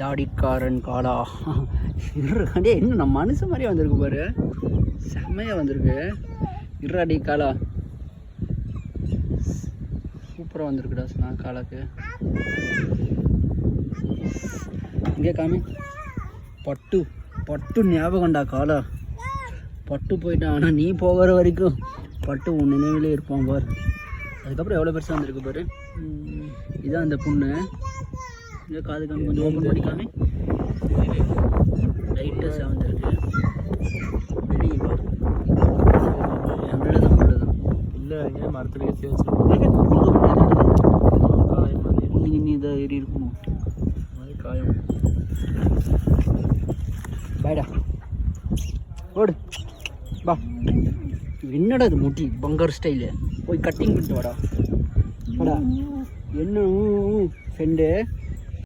தாடிக்காரன் காலா. இருக்காண்டே இன்னும் நம்ம மனுஷன் மாதிரியே வந்திருக்கு பாரு. செம்மையாக வந்திருக்கு. இருடாடி காலா. சூப்பராக வந்திருக்குடா நான் காலாக்கு. இங்கே காமி. பட்டு பட்டு ஞாபகம்டா காலா. பட்டு போயிட்டான் ஆனால் நீ போகிற வரைக்கும் பட்டு உன் நினைவிலே இருப்பான் பார். அதுக்கப்புறம் எவ்வளோ பெருசாக வந்திருக்கு பாரு. இதான் அந்த புண்ணு. இங்கே காது காமி கொஞ்சம் ஓப்பன் பண்ணி காமி லைட்டாக பாரு நல்லதான் நல்லதான் இல்லை இங்கே மரத்துல ஏற்றி வச்சு நீ நீ இதாக ஏறி இருக்கணும் மாதிரி காயம். பாய்டா. ஓடு. பா என்னடா இது முட்டி? பங்கர் ஸ்டைலு போய் கட்டிங் பண்ணிட்டு வாடா. வாடா. என்ன? ஃப்ரெண்டு